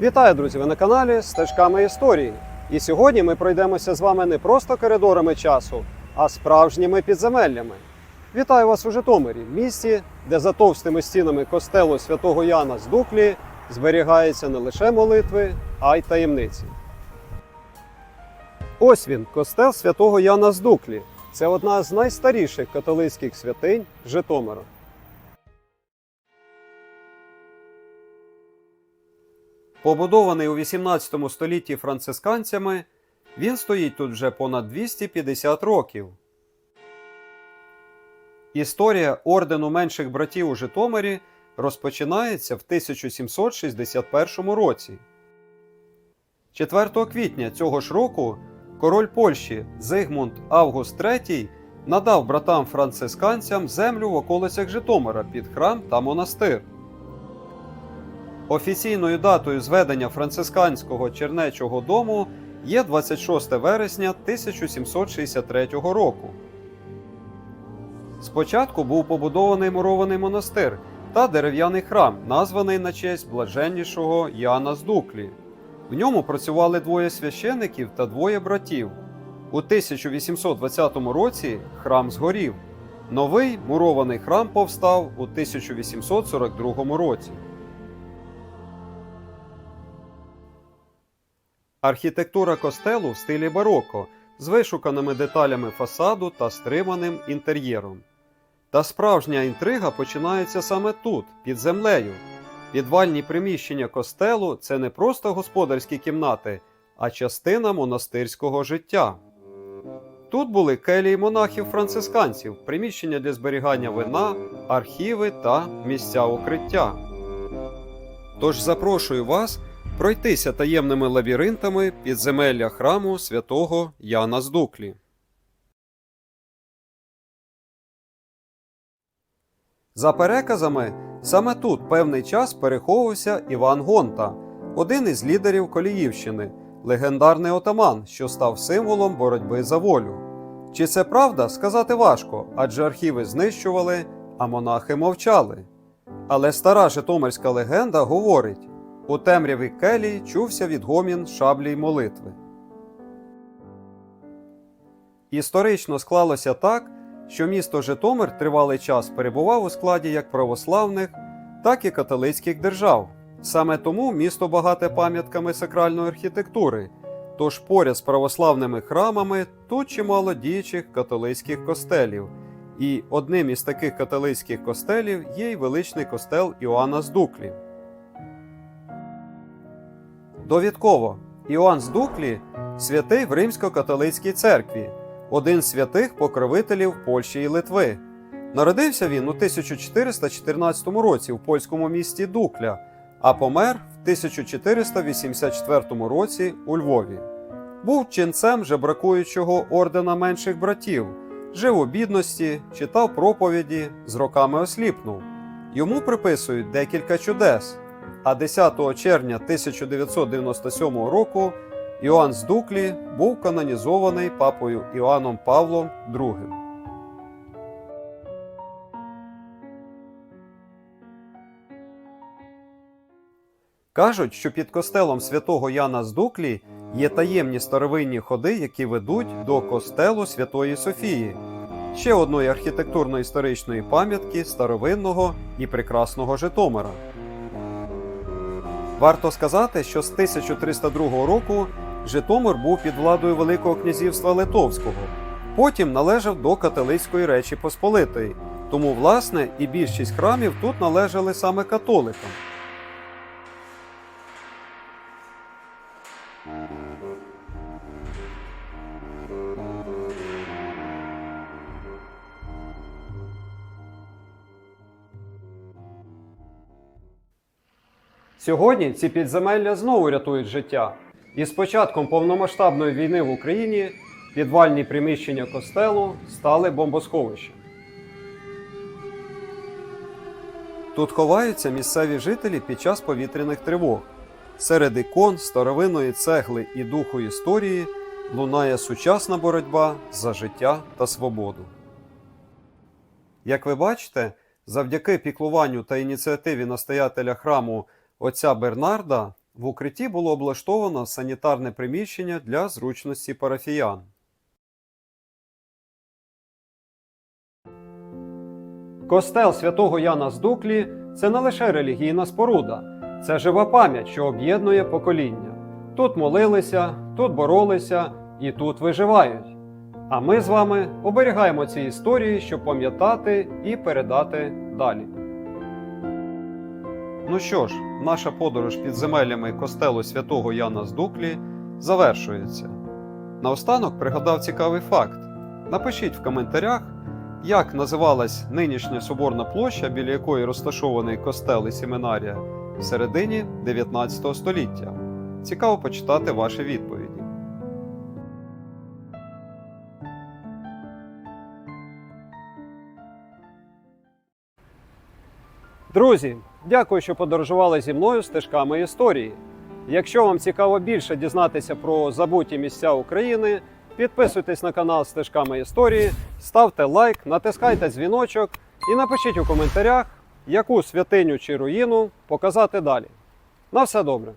Вітаю, друзі! Ви на каналі Стежками історії. І сьогодні ми пройдемося з вами не просто коридорами часу, а справжніми підземеллями. Вітаю вас у Житомирі, місті, де за товстими стінами костелу святого Яна з Дуклі зберігаються не лише молитви, а й таємниці. Ось він, костел святого Яна з Дуклі. Це одна з найстаріших католицьких святинь Житомира. Побудований у 18 столітті францисканцями, він стоїть тут вже понад 250 років. Історія ордену менших братів у Житомирі розпочинається в 1761 році. 4 квітня цього ж року король Польщі Зигмунд Август III надав братам францисканцям землю в околицях Житомира під храм та монастир. Офіційною датою зведення францисканського чернечого дому є 26 вересня 1763 року. Спочатку був побудований мурований монастир та дерев'яний храм, названий на честь блаженнішого Яна з Дуклі. В ньому працювали двоє священиків та двоє братів. У 1820 році храм згорів. Новий мурований храм повстав у 1842 році. Архітектура костелу в стилі бароко з вишуканими деталями фасаду та стриманим інтер'єром. Та справжня інтрига починається саме тут, під землею. Підвальні приміщення костелу це не просто господарські кімнати, а частина монастирського життя. Тут були келії монахів-францисканців, приміщення для зберігання вина, архіви та місця укриття. Тож запрошую вас пройтися таємними лабіринтами підземелля храму святого Яна з Дуклі. За переказами, саме тут певний час переховувався Іван Гонта, один із лідерів Коліївщини, легендарний отаман, що став символом боротьби за волю. Чи це правда, сказати важко, адже архіви знищували, а монахи мовчали. Але стара житомирська легенда говорить: у темряві келії чувся відгомін шаблі й молитви. Історично склалося так, що місто Житомир тривалий час перебував у складі як православних, так і католицьких держав. Саме тому місто багате пам'ятками сакральної архітектури, тож поряд з православними храмами тут чимало діючих католицьких костелів. І одним із таких католицьких костелів є й величний костел Іоанна з Дуклі. Довідково Іоанн з Дуклі святий в Римсько-католицькій церкві, один з святих покровителів Польщі і Литви. Народився він у 1414 році в польському місті Дукля, а помер в 1484 році у Львові. Був ченцем жебракуючого ордена менших братів, жив у бідності, читав проповіді, з роками осліпнув. Йому приписують декілька чудес. А 10 червня 1997 року Іоанн з Дуклі був канонізований папою Іоанном Павлом II. Кажуть, що під костелом святого Яна з Дуклі є таємні старовинні ходи, які ведуть до костелу Святої Софії, ще одної архітектурно-історичної пам'ятки старовинного і прекрасного Житомира. Варто сказати, що з 1302 року Житомир був під владою Великого князівства Литовського, потім належав до католицької Речі Посполитої, тому, власне, і більшість храмів тут належали саме католикам. Сьогодні ці підземелля знову рятують життя. І з початком повномасштабної війни в Україні підвальні приміщення костелу стали бомбосховищем. Тут ховаються місцеві жителі під час повітряних тривог. Серед ікон, старовинної цегли і духу історії лунає сучасна боротьба за життя та свободу. Як ви бачите, завдяки піклуванню та ініціативі настоятеля храму отця Бернарда В укритті було облаштовано санітарне приміщення для зручності парафіян. Костел святого Яна з Дуклі це не лише релігійна споруда, це жива пам'ять, що об'єднує покоління. Тут молилися, тут боролися і тут виживають. А ми з вами оберігаємо ці історії, щоб пам'ятати і передати далі. Ну що ж, наша подорож під земелями костелу святого Яна з Дуклі завершується. Наостанок пригадав цікавий факт. Напишіть в коментарях, як називалась нинішня соборна площа, біля якої розташований костел і семінарія в середині 19 століття. Цікаво почитати ваші відповіді. Друзі, дякую, що подорожували зі мною стежками історії. Якщо вам цікаво більше дізнатися про забуті місця України, підписуйтесь на канал Стежками історії, ставте лайк, натискайте дзвіночок і напишіть у коментарях, яку святиню чи руїну показати далі. На все добре!